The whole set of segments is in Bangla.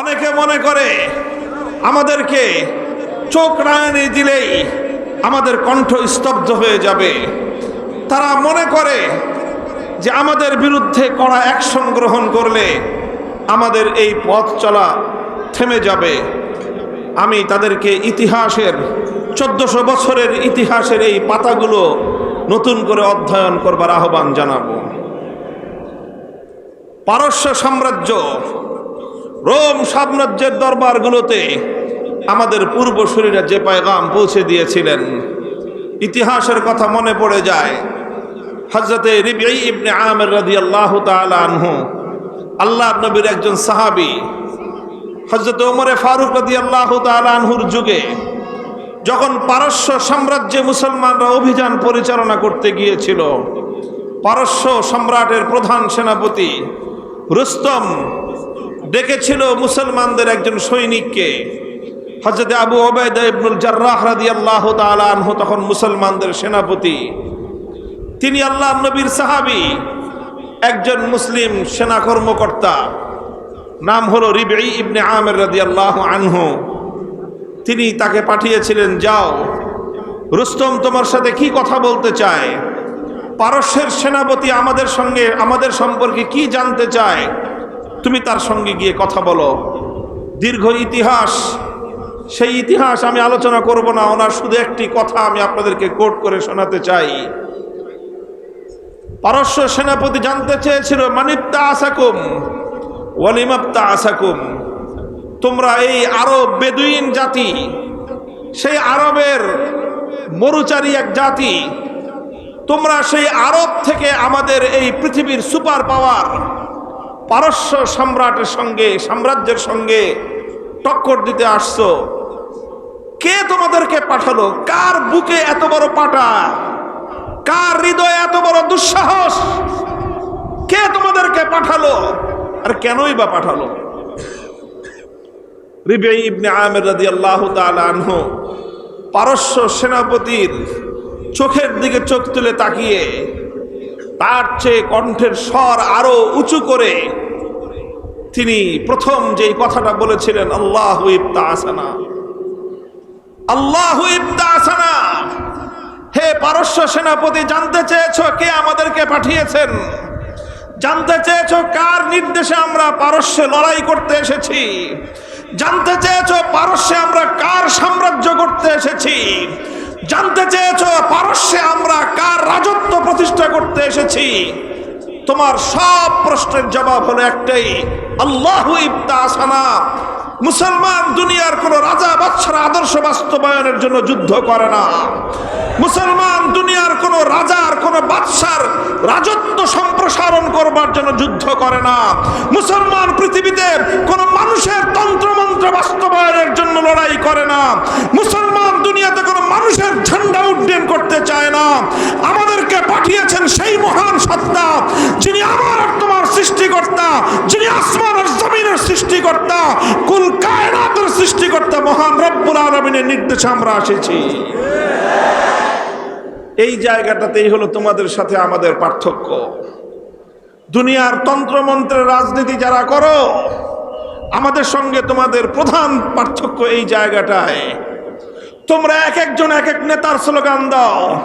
অনেকে মনে করে আমাদেরকে চোখ রায়নি দিলেই আমাদের কণ্ঠ স্তব্ধ হয়ে যাবে। তারা মনে করে যে আমাদের বিরুদ্ধে কড়া অ্যাকশন গ্রহণ করলে আমাদের এই পথ চলা থেমে যাবে। আমি তাদেরকে ইতিহাসের চোদ্দশো বছরের ইতিহাসের এই পাতাগুলো নতুন করে অধ্যয়ন করবার আহ্বান জানাব। পারস্য সাম্রাজ্য রোম সাম্রাজ্যের দরবারগুলোতে আমাদের পূর্বসূরীরা যে পায়গাম পৌঁছে দিয়েছিলেন, ইতিহাসের কথা মনে পড়ে যায়। হজরতে রিবি ইবনে আমের রাদি আল্লাহ আনহু, আল্লাহ নবীর একজন সাহাবি হজরত ওমরে ফারুক রাদি আল্লাহ আনহুর যুগে যখন পারস্য সাম্রাজ্যে মুসলমানরা অভিযান পরিচালনা করতে গিয়েছিল, পারস্য সম্রাটের প্রধান সেনাপতি রুস্তম ডেকেছিল মুসলমানদের একজন সৈনিককে। হজরত আবু ওবায়দা জার্রাহ রাদি আল্লাহ আনহু তখন মুসলমানদের সেনাপতি। তিনি আল্লাহ নবীর সাহাবি, একজন মুসলিম সেনা কর্মকর্তা। নাম হলো রিবি ইবনে আমের রাদি আল্লাহ আনহু। তিনি তাকে পাঠিয়েছিলেন, যাও, রুস্তম তোমার সাথে কি কথা বলতে চায়? পারস্যের সেনাপতি আমাদের সঙ্গে, আমাদের সম্পর্কে কি জানতে চায়? তুমি তার সঙ্গে গিয়ে কথা বলো। দীর্ঘ ইতিহাস, সেই ইতিহাস আমি আলোচনা করব না, ওনার শুধু একটি কথা আমি আপনাদেরকে কোট করে শোনাতে চাই। পারস্য সেনাপতি জানতে চেয়েছিল মানিপ্তা আসাকুম ওয়ালিমাপ্তা আসাকুম, তোমরা এই আরব বেদুইন জাতি, সেই আরবের মরুচারী এক জাতি, তোমরা সেই আরব থেকে আমাদের এই পৃথিবীর সুপার পাওয়ার পারস্য সম্রাটের সঙ্গে, সাম্রাজ্যের সঙ্গে টক্কর দিতে আসছো। কে তোমাদেরকে পাঠালো? কার বুকে এত বড় পাটা? কার হৃদয়ে এত বড় দুঃসাহস? কে তোমাদেরকে পাঠালো? আর কেনই বা পাঠালো? ইবনে আনহু পারস্য সেনাপতির চোখের দিকে চোখ তুলে তাকিয়ে তার চেয়ে কণ্ঠের স্বর আরও উঁচু করে। তিনি প্রথম যেই কথাটা বলেছিলেন, আল্লাহ ইবতা আসানা আল্লাহ ইবতা আসানা হে পারস্য সেনাপতি, জানতে চেয়েছ কে আমাদেরকে পাঠিয়েছেন? জানতে চেয়েছ কার নির্দেশে আমরা পারস্যে লড়াই করতে এসেছি? জানতে চেয়েছ পারস্যে আমরা কার সাম্রাজ্য করতে এসেছি? জানতে চেয়েছ পারস্যে আমরা কার রাজত্ব প্রতিষ্ঠা করতে এসেছি? তোমার সব প্রশ্নের জবাব হলো একটাই, আল্লাহ ইবতাসানা মুসলমান দুনিয়ার কোন রাজা বাচ্চার আদর্শ বাস্তবায়নের জন্য যুদ্ধ করে না। মুসলমান দুনিয়ার কোন রাজার, কোন বাদশার রাজত্ব সম্প্রসারণ করবার জন্য যুদ্ধ করে না। মুসলমান পৃথিবীতে কোন মানুষের তন্ত্রমন্ত্র বাস্তবায়নের জন্য লড়াই করে না। মুসলমান ঝান্ডা করতে চায় না। আমাদেরকে পাঠিয়েছেন সেই মহান সত্তা, যিনি আমার তোমার সৃষ্টিকর্তা, যিনি আসমান আর জমিনের সৃষ্টিকর্তা, কুল কায়নাতের সৃষ্টিকর্তা, মহান রব্বুল আলমিনের নির্দেশে আমরা এসেছি। এই জায়গাটাতেই হলো তোমাদের সাথে আমাদের পার্থক্য। দুনিয়ার তন্ত্রমন্ত্রের রাজনীতি যারা করো, আমাদের সঙ্গে তোমাদের প্রধান পার্থক্য এই জায়গাটায়। তোমরা এক একজন এক এক নেতার স্লোগান দাও।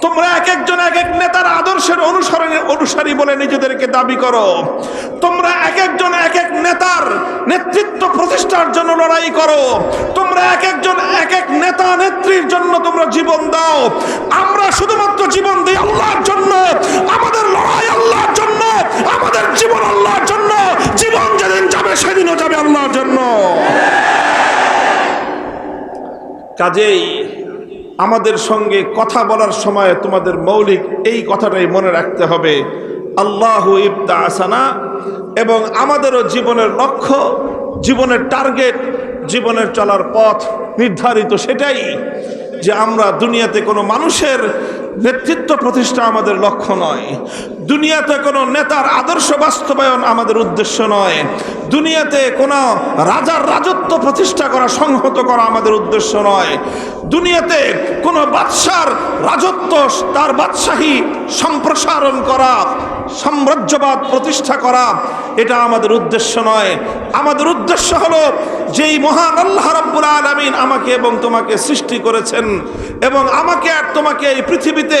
তোমরা এক একজন এক এক নেতার আদর্শের অনুসরণের অনুসারী বলে নিজেদেরকে দাবি করো। তোমরা এক একজন এক এক নেতার নেতৃত্ব প্রতিষ্ঠার জন্য লড়াই করো। তোমরা এক একজন এক এক নেতা নেত্রীর জন্য তোমরা জীবন দাও। আমরা শুধুমাত্র জীবন দিই আল্লাহর জন্য। আমাদের লড়াই আল্লাহর জন্য। আমাদের জীবন আল্লাহর জন্য। জীবন যেদিন যাবে, সেদিনও যাবে আল্লাহর জন্য। কাজেই আমাদের সঙ্গে কথা বলার সময় তোমাদের মৌলিক এই কথাটাই মনে রাখতে হবে। আল্লাহ ইবদা আসানা এবং আমাদেরও জীবনের লক্ষ্য, জীবনের টার্গেট, জীবনের চলার পথ নির্ধারিত সেটাই যে আমরা দুনিয়াতে কোনো মানুষের নেতৃত্ব প্রতিষ্ঠা আমাদের লক্ষ্য নয়। দুনিয়াতে কোনো নেতার আদর্শ বাস্তবায়ন আমাদের উদ্দেশ্য নয়। দুনিয়াতে কোনো রাজার রাজত্ব প্রতিষ্ঠা করা, সংহত করা আমাদের উদ্দেশ্য নয়। দুনিয়াতে কোনো বাদশার রাজত্ব, তার বাদশাহী সম্প্রসারণ করা সাম্রাজ্যবাদ প্রতিষ্ঠা করা, এটা আমাদের উদ্দেশ্য নয়। আমাদের উদ্দেশ্য হলো যেই মহান আল্লাহ রাব্বুল আলামিন আমাকে এবং তোমাকে সৃষ্টি করেছেন এবং আমাকে আর তোমাকে এই পৃথিবীতে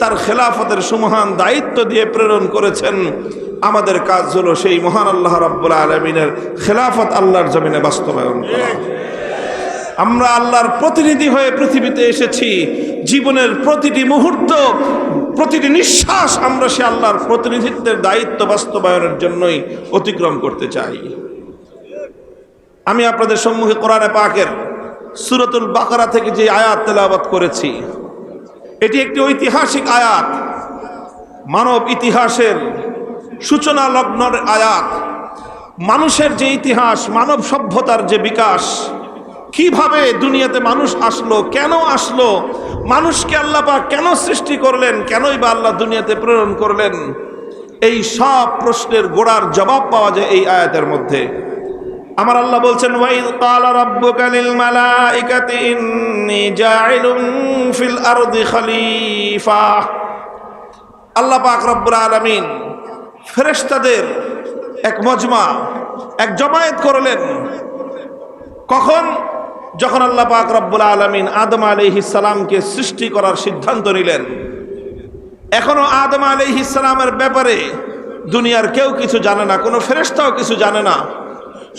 তার খেলাফতের সুমহান দায়িত্ব দিয়ে প্রেরণ করেছেন। আমাদের কাজ হলো সেই মহান আল্লাহ রাব্বুল আলমিনের খেলাফত আল্লাহর জমিনে বাস্তবায়ন আমরা আল্লাহর প্রতিনিধি হয়ে পৃথিবীতে এসেছি। জীবনের প্রতিটি মুহূর্ত প্রতিটি নিঃশ্বাস আমরা সে আল্লাহর প্রতিনিধিত্বের দায়িত্ব বাস্তবায়নের জন্যই অতিক্রম করতে চাই। আমি আপনাদের সম্মুখে কোরআনে পাকের সুরতুল বাকারা থেকে যে আয়াত তেলাবাত করেছি, এটি একটি ঐতিহাসিক আয়াত, মানব ইতিহাসের সূচনা লগ্নের আয়াত। মানুষের যে ইতিহাস, মানব সভ্যতার যে বিকাশ কীভাবে দুনিয়াতে মানুষ আসলো, কেন আসলো, মানুষকে আল্লাহ কেন সৃষ্টি করলেন, কেনই বা আল্লাহ দুনিয়াতে প্রেরণ করলেন? এই সব প্রশ্নের গোড়ার জবাব পাওয়া যায় এই আয়াতের মধ্যে। আমার আল্লাহ বলছেন, ওয়াইদ ক্বালা রাব্বুকা লিল মালাইকাতি ইন্নী জাইলুন ফিল আরদি খলিফা। আল্লাহ পাক রব্বুল আলামিন ফেরেশতাদের এক মজমা, এক জমায়েত করলেন। কখন? যখন আল্লাহ পাক রব্বুল আলামিন আদম সালামকে সৃষ্টি করার সিদ্ধান্ত নিলেন, এখনও আদম সালামের ব্যাপারে দুনিয়ার কেউ কিছু জানে না, কোনো ফেরেশতাও কিছু জানে না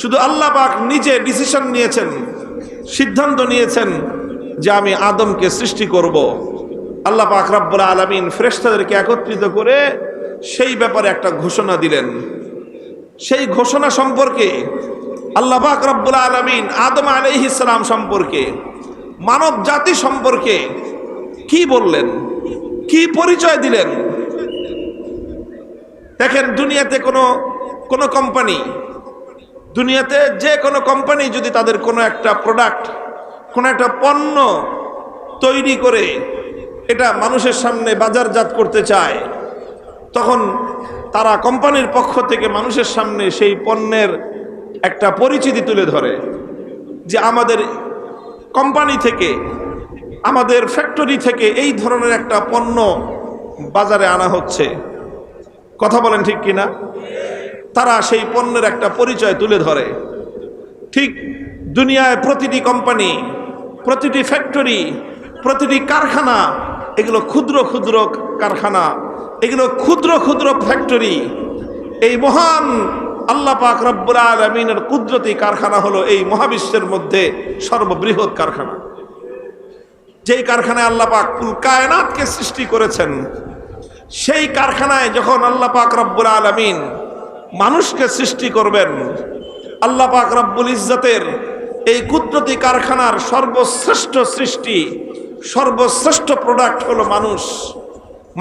শুধু আল্লাহ পাক নিজে ডিসিশন নিয়েছেন, সিদ্ধান্ত নিয়েছেন যে আমি আদমকে সৃষ্টি করব। আল্লাহ পাক রব্বুল আলমিন ফ্রেস্তাদেরকে একত্রিত করে সেই ব্যাপারে একটা ঘোষণা দিলেন সেই ঘোষণা সম্পর্কে আল্লাহ রব্বুল আলমিন আদম ইসলাম সম্পর্কে, মানব জাতি সম্পর্কে কি বললেন? কি পরিচয় দিলেন? দেখেন, দুনিয়াতে কোনো কোনো কোম্পানি দুনিয়াতে যে কোনো কোম্পানি যদি তাদের কোনো একটা প্রোডাক্ট কোনো একটা পণ্য তৈরি করে, এটা মানুষের সামনে বাজারজাত করতে চায়, তখন তারা কোম্পানির পক্ষ থেকে মানুষের সামনে সেই পণ্যের একটা পরিচিতি তুলে ধরে যে আমাদের কোম্পানি থেকে, আমাদের ফ্যাক্টরি থেকে এই ধরনের একটা পণ্য বাজারে আনা হচ্ছে। কথা বলেন ঠিক কিনা? তারা সেই পণ্যের একটা পরিচয় তুলে ধরে। ঠিক দুনিয়ায় প্রতিটি কোম্পানি, প্রতিটি ফ্যাক্টরি, প্রতিটি কারখানা, এগুলো ক্ষুদ্র ক্ষুদ্র কারখানা, এগুলো ক্ষুদ্র ক্ষুদ্র ফ্যাক্টরি, এই মহান আল্লাহ পাক রব্বুল আলমিনের কুদরতি কারখানা হলো এই মহাবিশ্বের মধ্যে সর্ববৃহৎ কারখানা। যেই কারখানায় আল্লাহ পাক কুল কায়নাতকে সৃষ্টি করেছেন, সেই কারখানায় যখন আল্লাহ পাক রব্বুল আলমিন মানুষকে সৃষ্টি করবেন, আল্লাহ পাক রব্বুল ইজ্জতের এই কুদরতি কারখানার সর্বশ্রেষ্ঠ সৃষ্টি, সর্বশ্রেষ্ঠ প্রোডাক্ট হলো মানুষ।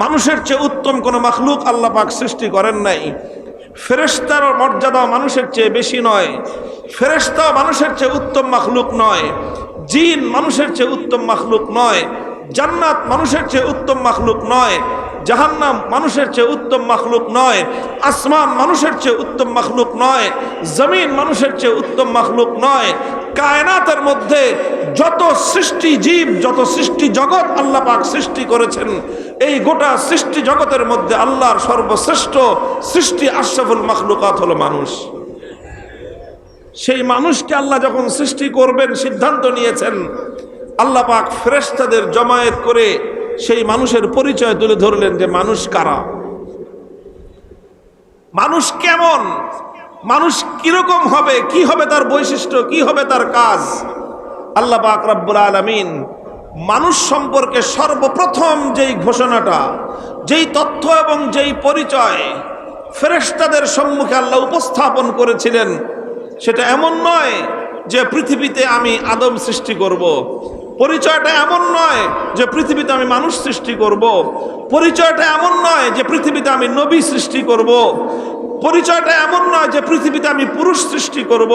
মানুষের চেয়ে উত্তম কোনো মখলুক আল্লাহ পাক সৃষ্টি করেন নাই। ফেরেস্তার মর্যাদা মানুষের চেয়ে বেশি নয়। ফেরেস্তা মানুষের চেয়ে উত্তম মাখলুক নয়। জিন মানুষের চেয়ে উত্তম মাখলুক নয়। জান্নাত মানুষের চেয়ে উত্তম মাখলুক নয়। জাহান্নাম মানুষের চেয়ে উত্তম মাখলুক নয়। আসমান মানুষের চেয়ে উত্তম মাখলুক নয়। জমিন মানুষের চেয়ে উত্তম মাখলুক নয়। কায়নাতের মধ্যে যত সৃষ্টি জীব, যত সৃষ্টি জগৎ আল্লাহ পাক সৃষ্টি করেছেন, এই গোটা সৃষ্টি জগতের মধ্যে আল্লাহর সর্বশ্রেষ্ঠ সৃষ্টি আশরাফুল মখলুকাত হলো মানুষ। সেই মানুষকে আল্লাহ যখন সৃষ্টি করবেন, সিদ্ধান্ত নিয়েছেন, আল্লাহ পাক ফেরেস্তাদের জমায়েত করে সেই মানুষের পরিচয় তুলে ধরলেন যে মানুষ কারা? মানুষ কেমন? মানুষ কীরকম হবে? কি হবে তার বৈশিষ্ট্য? কি হবে তার কাজ? আল্লাহ আকরাবুল আলমিন মানুষ সম্পর্কে সর্বপ্রথম যেই ঘোষণাটা, যেই তথ্য এবং যেই পরিচয় ফেরেস্তাদের সম্মুখে আল্লাহ উপস্থাপন করেছিলেন, সেটা এমন নয় যে পৃথিবীতে আমি আদম সৃষ্টি করব। পরিচয়টা এমন নয় যে পৃথিবীতে আমি মানুষ সৃষ্টি করব। পরিচয়টা এমন নয় যে পৃথিবীতে আমি নবী সৃষ্টি করব। পরিচয়টা এমন নয় যে পৃথিবীতে আমি পুরুষ সৃষ্টি করব।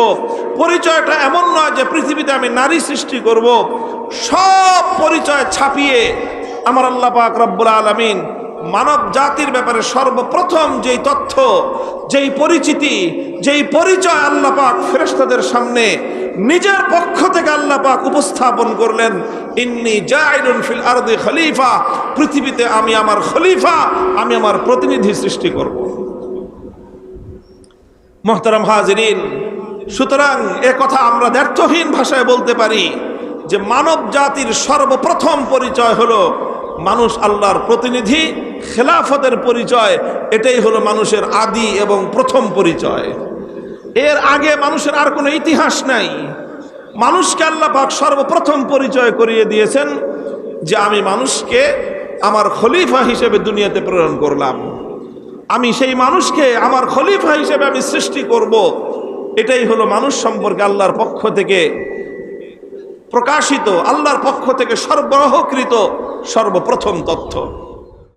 পরিচয়টা এমন নয় যে পৃথিবীতে আমি নারী সৃষ্টি করব। সব পরিচয় ছাপিয়ে আমার আল্লাহ পাক রব্বুল আলমিন মানব জাতির ব্যাপারে সর্বপ্রথম যেই তথ্য, যেই পরিচিতি, যেই পরিচয় আল্লাহ পাক ফেরেস্তাদের সামনে নিজের পক্ষ থেকে আল্লাহ পাক উপস্থাপন করলেন, ইন্নি জাইলুন ফিল আরদি খলিফা, পৃথিবীতে আমি আমার খলিফা, আমি আমার প্রতিনিধি সৃষ্টি করব। মোহতারাম হাজরিন, সুতরাং এ কথা আমরা ব্যর্থহীন ভাষায় বলতে পারি যে মানব জাতির সর্বপ্রথম পরিচয় হলো মানুষ আল্লাহর প্রতিনিধি, খেলাফতের পরিচয়, এটাই হলো মানুষের আদি এবং প্রথম পরিচয়। এর আগে মানুষের আর কোনো ইতিহাস নাই। মানুষকে আল্লাহ পাক সর্বপ্রথম পরিচয় করিয়ে দিয়েছেন যে আমি মানুষকে আমার খলিফা হিসেবে দুনিয়াতে প্রেরণ করলাম। আমি সেই মানুষকে আমার খলিফা হিসেবে আমি সৃষ্টি করব। এটাই হলো মানুষ সম্পর্কে আল্লাহর পক্ষ থেকে প্রকাশিত, আল্লাহর পক্ষ থেকে সরবরাহকৃত, সর্বপ্রথম তথ্য।